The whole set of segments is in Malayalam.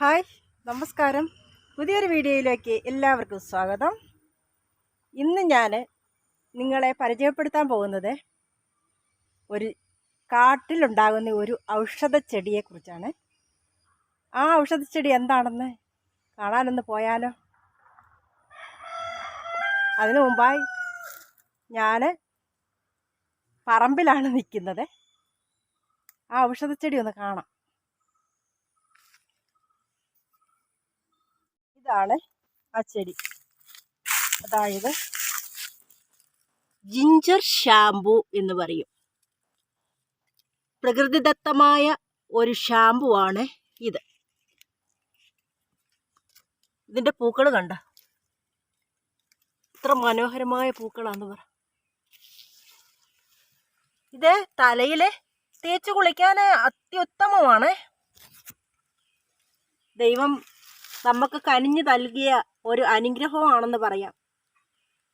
ഹായ് നമസ്കാരം. പുതിയൊരു വീഡിയോയിലേക്ക് എല്ലാവർക്കും സ്വാഗതം. ഇന്ന് ഞാൻ നിങ്ങളെ പരിചയപ്പെടുത്താൻ പോകുന്നത് ഒരു കാട്ടിലുണ്ടാകുന്ന ഒരു ഔഷധ ചെടിയെക്കുറിച്ചാണ് ആ ഔഷധ ചെടി എന്താണെന്ന് കാണാനൊന്ന് പോയാലോ? അതിനു മുമ്പായി ഞാൻ പറമ്പിലാണ് നിൽക്കുന്നത്. ആ ഔഷധച്ചെടി ചെടി ഒന്ന് കാണാം. ഇതാണ് ആ ചെടി. അതായത് ജിഞ്ചർ ഷാംപൂ എന്ന് പറയും. പ്രകൃതിദത്തമായ ഒരു ഷാംപൂ ആണ് ഇത്. ഇതിന്റെ പൂക്കൾ കണ്ട? ഇത്ര മനോഹരമായ പൂക്കളാന്ന് പറ. ഇത് തലയിൽ തേച്ച് കുളിക്കാൻ അത്യുത്തമമാണ്. ദൈവം നമുക്ക് കനിഞ്ഞു നൽകിയ ഒരു അനുഗ്രഹമാണെന്ന് പറയാം.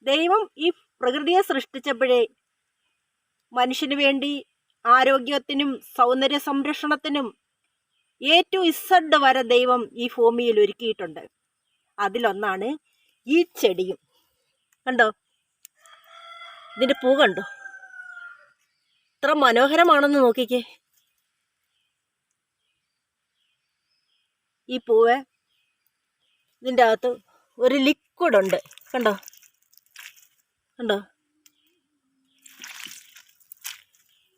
ദൈവം ഈ പ്രകൃതിയെ സൃഷ്ടിച്ചപ്പോഴേ മനുഷ്യന് വേണ്ടി ആരോഗ്യത്തിനും സൗന്ദര്യ സംരക്ഷണത്തിനും എ ടു ഇസഡ് വരെ ദൈവം ഈ ഭൂമിയിൽ ഒരുക്കിയിട്ടുണ്ട്. അതിലൊന്നാണ് ഈ ചെടിയും. കണ്ടോ? ഇതിന്റെ പൂ കണ്ടോ? ഇത്ര മനോഹരമാണെന്ന് നോക്കിക്കേ. ഈ പൂവ് ഇതിന്റെ അകത്ത് ഒരു ലിക്വിഡ് ഉണ്ട്. കണ്ടോ? കണ്ടോ?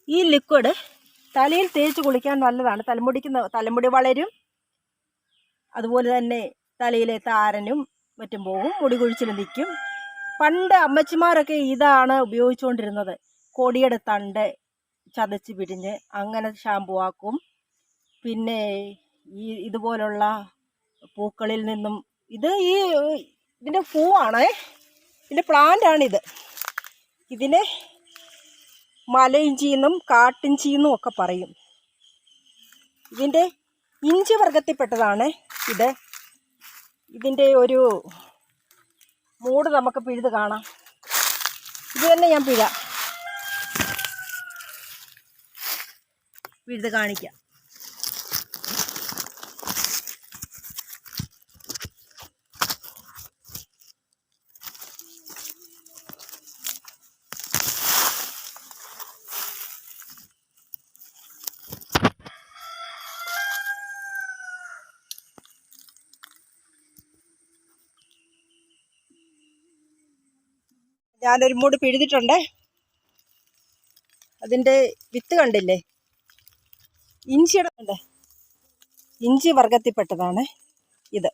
ഈ ലിക്വിഡ് തലയിൽ തേച്ച് കുളിക്കാൻ നല്ലതാണ്. തലമുടിക്ക് തലമുടി വളരും. അതുപോലെ തന്നെ തലയിലെ താരനും മറ്റും പോകും. മുടി കുഴിച്ചിലും നിൽക്കും. പണ്ട് അമ്മച്ചിമാരൊക്കെ ഇതാണ് ഉപയോഗിച്ചുകൊണ്ടിരുന്നത്. കൊടിയുടെ തണ്ട് ചതച്ച് പിടിഞ്ഞ് അങ്ങനെ ഷാമ്പു ആക്കും. പിന്നെ ഈ ഇതുപോലുള്ള പൂക്കളിൽ നിന്നും ഇത് ഈ ഇതിന്റെ പൂവാണേ. ഇതിന്റെ പ്ലാന്റാണിത് ഇതിനെ മലയിഞ്ചി എന്നും കാട്ടിഞ്ചി എന്നും ഒക്കെ പറയും. ഇതിന്റെ ഇഞ്ചി വർഗത്തിൽപ്പെട്ടതാണ് ഇത്. ഇതിന്റെ ഒരു മൂട് നമുക്ക് പിഴുത് കാണാം. ഇത് തന്നെ ഞാൻ പിഴ. പിഴുത് കാണിക്കാം. ഞാനൊരു മൂട് പിഴുതിട്ടുണ്ട്. അതിന്റെ വിത്ത് കണ്ടില്ലേ? ഇഞ്ചിയുടെ കണ്ടേ? ഇഞ്ചി വർഗത്തിൽപ്പെട്ടതാണ് ഇത്.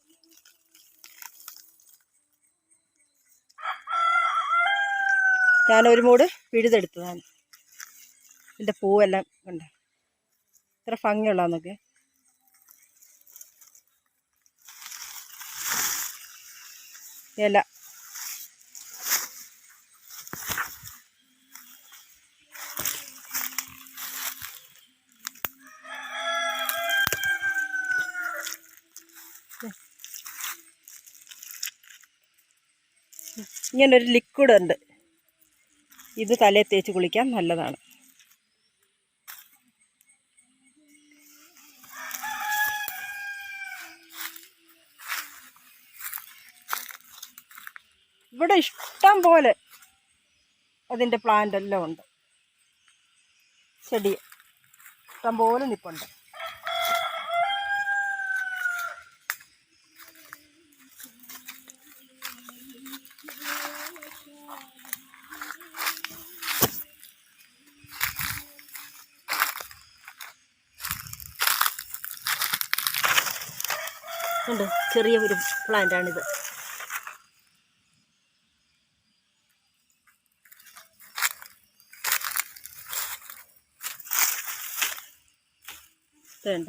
ഞാനൊരു മൂട് പിഴുതെടുത്തതാണ്. ഇതിന്റെ പൂവെല്ലാം ഉണ്ട് ഇത്ര ഭംഗിയുള്ളതെന്നൊക്കെ ഇല. ഇങ്ങനൊരു ലിക്വിഡ് ഉണ്ട്. ഇത് തലയിൽ തേച്ച് കുളിക്കാൻ നല്ലതാണ്. ഇവിടെ ഇഷ്ടം പോലെ അതിന്റെ പ്ലാന്റ് എല്ലാം ഉണ്ട്. ചെടി ഇഷ്ടം പോലെ നിൽപ്പുണ്ട് ഉണ്ട് ചെറിയ ഒരു പ്ലാന്റാണിത്. വേണ്ട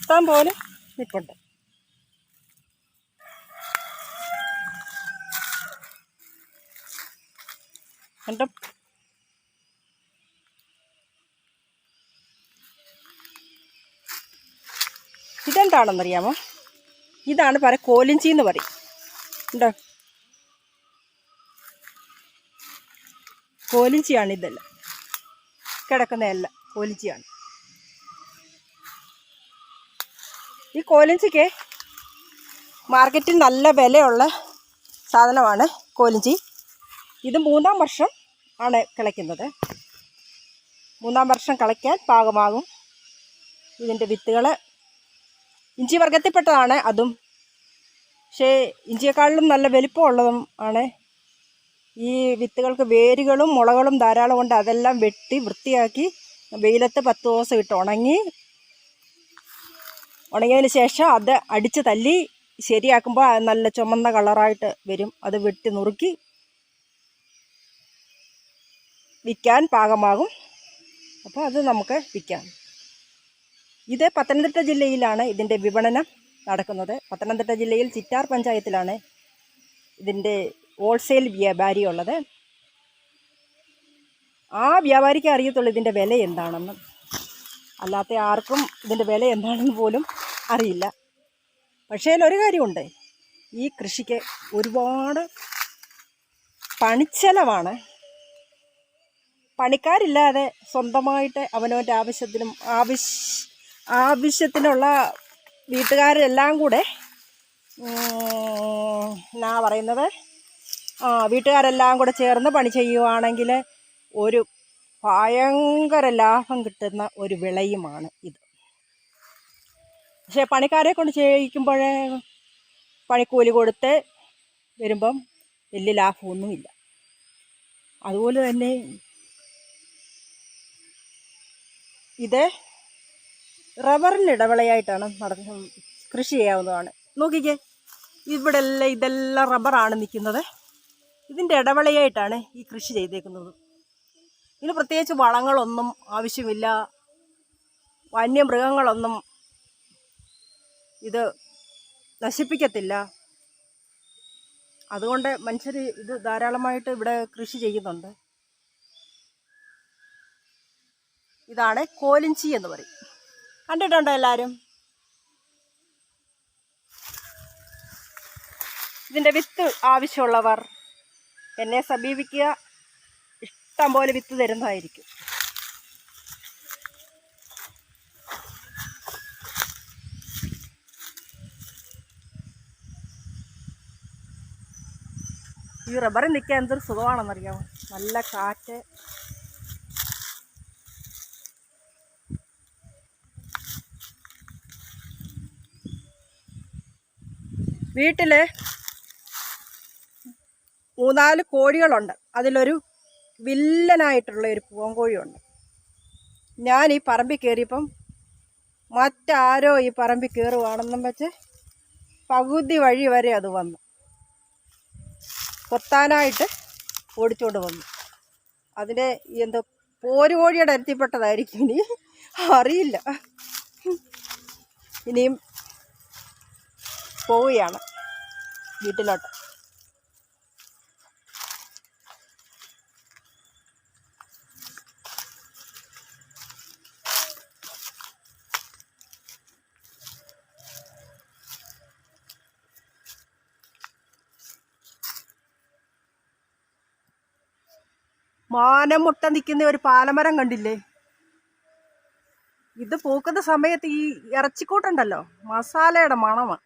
ഇഷ്ടം പോലെ നിൽപ്പുണ്ട് കണ്ടോ ഇതെന്താണെന്നറിയാമോ? ഇതാണ് പറ കോലിഞ്ചി എന്ന് പറയും. ഉണ്ടോ? കോലിഞ്ചിയാണ് ഇതെല്ലാം. കിടക്കുന്ന എല്ലാം കോലിഞ്ചിയാണ്. ഈ കോലിഞ്ചിക്ക് മാർക്കറ്റിൽ നല്ല വിലയുള്ള സാധനമാണ് കോലിഞ്ചി. ഇത് മൂന്നാം വർഷം ആണ് കിളയ്ക്കുന്നത്. മൂന്നാം വർഷം കിളയ്ക്കാൻ പാകമാകും. ഇതിന്റെ വിത്തുകൾ ഇഞ്ചി വർഗത്തിൽപ്പെട്ടതാണ് അതും. പക്ഷേ ഇഞ്ചിയെക്കാളിലും നല്ല വലിപ്പമുള്ളതും ആണ്. ഈ വിത്തുകൾക്ക് വേരുകളും മുളകളും ധാരാളം ഉണ്ട്. അതെല്ലാം വെട്ടി വൃത്തിയാക്കി വെയിലത്ത് പത്ത് ദിവസം ഇട്ട് ഉണങ്ങി ഉണങ്ങിയതിന് ശേഷം അത് അടിച്ച് തല്ലി ശരിയാക്കുമ്പോൾ നല്ല ചുമന്ന കളറായിട്ട് വരും. അത് വെട്ടി നുറുക്കി വിൽക്കാൻ പാകമാകും. അപ്പോൾ അത് നമുക്ക് വിൽക്കാം. ഇത് പത്തനംതിട്ട ജില്ലയിലാണ് ഇതിന്റെ വിപണനം നടക്കുന്നത്. പത്തനംതിട്ട ജില്ലയിൽ ചിറ്റാർ പഞ്ചായത്തിലാണ് ഇതിന്റെ ഹോൾസെയിൽ വ്യാപാരി ഉള്ളത്. ആ വ്യാപാരിക്ക് അറിയത്തുള്ളൂ ഇതിന്റെ വില എന്താണെന്ന്. അല്ലാത്ത ആർക്കും ഇതിന്റെ വില എന്താണെന്ന് പോലും അറിയില്ല. പക്ഷേ ഒരു കാര്യമുണ്ട്. ഈ കൃഷിക്ക് ഒരുപാട് പണിച്ചെലവാണ്. പണിക്കാരില്ലാതെ സ്വന്തമായിട്ട് അവനവന്റെ ആവശ്യത്തിനും ആവശ്യ ആവശ്യത്തിനുള്ള വീട്ടുകാരെല്ലാം കൂടെ എന്നാ പറയുന്നത്? വീട്ടുകാരെല്ലാം കൂടെ ചേർന്ന് പണി ചെയ്യുവാണെങ്കിൽ ഒരു ഭയങ്കര ലാഭം കിട്ടുന്ന ഒരു വിളയുമാണ് ഇത്. പക്ഷേ പണിക്കാരെ കൊണ്ട് ചെയ്യിക്കുമ്പോഴേ പണിക്കൂലി കൊടുത്ത് വരുമ്പം വലിയ ലാഭമൊന്നുമില്ല. അതുപോലെ തന്നെ ഇത് റബ്ബറിന് ഇടവിളയായിട്ടാണ് നടക്കുന്ന കൃഷി ചെയ്യാവുന്നതാണ്. നോക്കിക്കേ ഇവിടെ എല്ലാം ഇതെല്ലാം റബ്ബറാണ് നിൽക്കുന്നത്. ഇതിന്റെ ഇടവിളയായിട്ടാണ് ഈ കൃഷി ചെയ്തേക്കുന്നത്. ഇതിന് പ്രത്യേകിച്ച് വളങ്ങളൊന്നും ആവശ്യമില്ല. വന്യമൃഗങ്ങളൊന്നും ഇത് നശിപ്പിക്കത്തില്ല. അതുകൊണ്ട് മനുഷ്യർ ഇത് ധാരാളമായിട്ട് ഇവിടെ കൃഷി ചെയ്യുന്നുണ്ട്. ഇതാണ് കോലിഞ്ചി എന്ന് പറയും. കണ്ടിട്ടുണ്ടോ എല്ലാവരും ഇതിന്റെ വിത്ത് ആവശ്യമുള്ളവർ എന്നെ സമീപിക്കുക. ഇഷ്ടം പോലെ വിത്ത് തരുന്നതായിരിക്കും. ഈ റബ്ബറിൽ നിൽക്കാൻ എന്തൊരു സുഖമാണെന്നറിയാമോ? നല്ല കാറ്റ് വീട്ടിൽ മൂന്നാൽ കോഴികളുണ്ട്. അതിലൊരു വില്ലനായിട്ടുള്ള ഒരു പൂവൻകോഴിയുണ്ട്. ഞാൻ ഈ പറമ്പിൽ കയറിയപ്പം മറ്റാരോ ഈ പറമ്പിൽ കയറുവാണെന്നും വെച്ച് പകുതി വഴി വരെ അത് വന്നു. കൊത്താനായിട്ട് ഓടിച്ചുകൊണ്ട് വന്നു. അതിന്റെ എന്തോ പോരുകോഴിയുടെ അരുത്തിപ്പെട്ടതായിരിക്കും ഇനി. അറിയില്ല. ഇനിയും പോവുകയാണ്. വീട്ടിലോട്ട്. മാനം മുട്ട നിൽക്കുന്ന ഒരു പാലമരം കണ്ടില്ലേ? ഇത് പൂക്കുന്ന സമയത്ത് ഈ ഇറച്ചിക്കൂട്ടുണ്ടല്ലോ മസാലയുടെ മണമാണ്.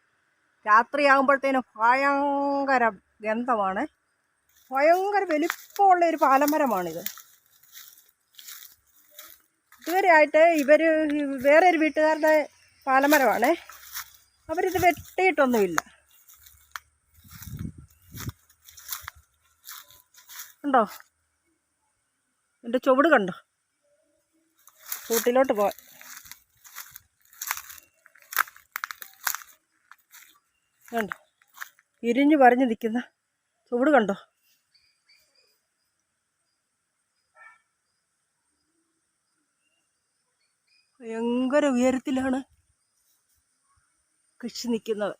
രാത്രിയാകുമ്പോഴത്തേനും ഭയങ്കര ഗന്ധമാണ്. ഭയങ്കര വലിപ്പമുള്ള ഒരു പാലമരമാണിത്. ഇതുവരെയായിട്ട് ഇവർ വേറെ ഒരു വീട്ടുകാരുടെ പാലമരമാണ്. അവരിത് വെട്ടിയിട്ടൊന്നുമില്ല. ഉണ്ടോ എന്റെ ചുവട് കണ്ടോ? കൂട്ടിലോട്ട് പോ കണ്ടോ? ഇരിഞ്ഞു പറഞ്ഞു നിൽക്കുന്ന ചുവട് കണ്ടോ? ഭയങ്കര ഉയരത്തിലാണ് കൃഷി നിൽക്കുന്നത്.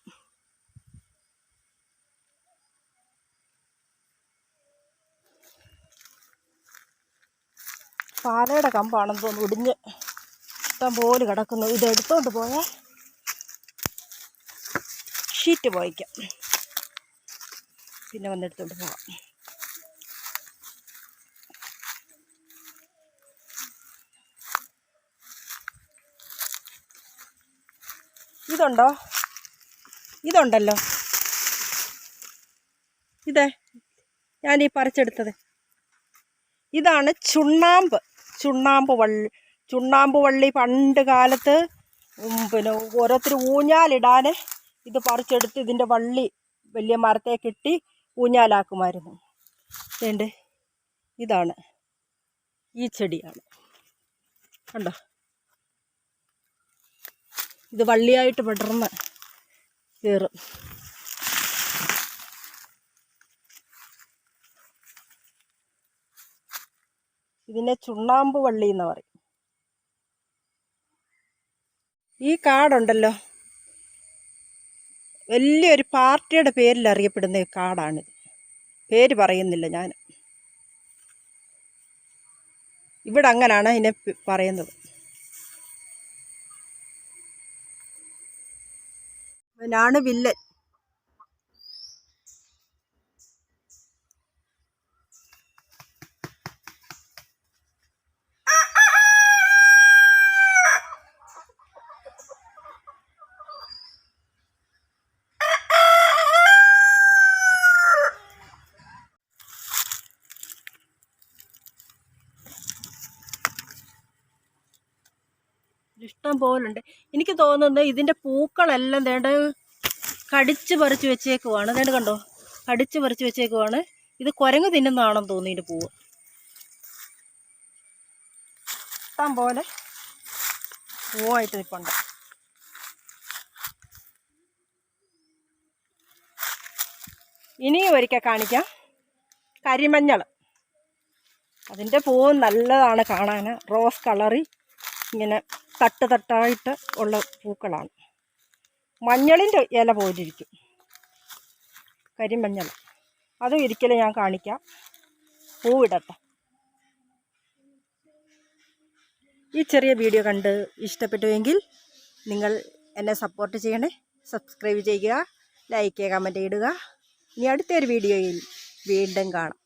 പാലയുടെ കമ്പാണെന്ന് തോന്നുന്നു ഇടിഞ്ഞ് ഇഷ്ടം പോലെ കിടക്കുന്നു. ഇത് എടുത്തോണ്ട് പോയാൽ ഷീറ്റ് പോയിക്കാം. പിന്നെ വന്നെടുത്തോണ്ട് പോവാം. ഇതുണ്ടോ? ഇതുണ്ടല്ലോ. ഇതേ ഞാനീ പറിച്ചെടുത്തത്. ഇതാണ് ചുണ്ണാമ്പ്. ചുണ്ണാമ്പ് വള്ളി ചുണ്ണാമ്പ് വള്ളി പണ്ട് കാലത്ത് പിന്നെ ഓരോരുത്തർ ഊഞ്ഞാലിടാൻ ഇത് പറിച്ചെടുത്ത് ഇതിന്റെ വള്ളി വലിയ മരത്തെ കിട്ടി ഊഞ്ഞാലാക്കുമായിരുന്നു. വേണ്ടേ? ഇതാണ്. ഈ ചെടിയാണ്. കണ്ടോ? ഇത് വള്ളിയായിട്ട് പടർന്ന് കയറും. ഇതിനെ ചുണ്ണാമ്പ് വള്ളി എന്ന് പറയും. ഈ കാടുണ്ടല്ലോ. വലിയൊരു പാർട്ടിയുടെ പേരിൽ അറിയപ്പെടുന്ന കാടാണിത് പേര് പറയുന്നില്ല ഞാൻ. ഇവിടെ അങ്ങനെയാണ് ഇതിനെ പ് പറയുന്നത്. അവനാണ് വില്ലൻ. ഇഷ്ടം പോലുണ്ട്. എനിക്ക് തോന്നുന്നത് ഇതിന്റെ പൂക്കളെല്ലാം വേണ്ട കടിച്ച് പറിച്ച് വെച്ചേക്കുവാണ്. വേണ്ട കണ്ടോ? കടിച്ച് പറിച്ച് വെച്ചേക്കുവാണ്. ഇത് കുരങ്ങ് തിന്നുന്നതാണെന്ന് തോന്നി ഇതിന്റെ പൂവ്. ഇഷ്ടം പോലെ പൂവായിട്ട് നിൽപ്പുണ്ട്. ഇനി ഒരിക്കൽ കാണിക്കാം. കരിമഞ്ഞൾ അതിന്റെ പൂവ് നല്ലതാണ് കാണാൻ റോസ് കളറി ഇങ്ങനെ തട്ട് തട്ടായിട്ട് ഉള്ള പൂക്കളാണ്. മഞ്ഞളിന്റെ ഇല പോലിരിക്കും. കരിമഞ്ഞൾ. അതും ഒരിക്കലും ഞാൻ കാണിക്കാം. പൂവിടട്ടെ. ഈ ചെറിയ വീഡിയോ കണ്ട് ഇഷ്ടപ്പെട്ടുവെങ്കിൽ നിങ്ങൾ എന്നെ സപ്പോർട്ട് ചെയ്യണേ. സബ്സ്ക്രൈബ് ചെയ്യുക ലൈക്ക് ചെയ്യുക കമന്റ് ഇടുക ഇനി അടുത്തൊരു വീഡിയോയിൽ വീണ്ടും കാണാം.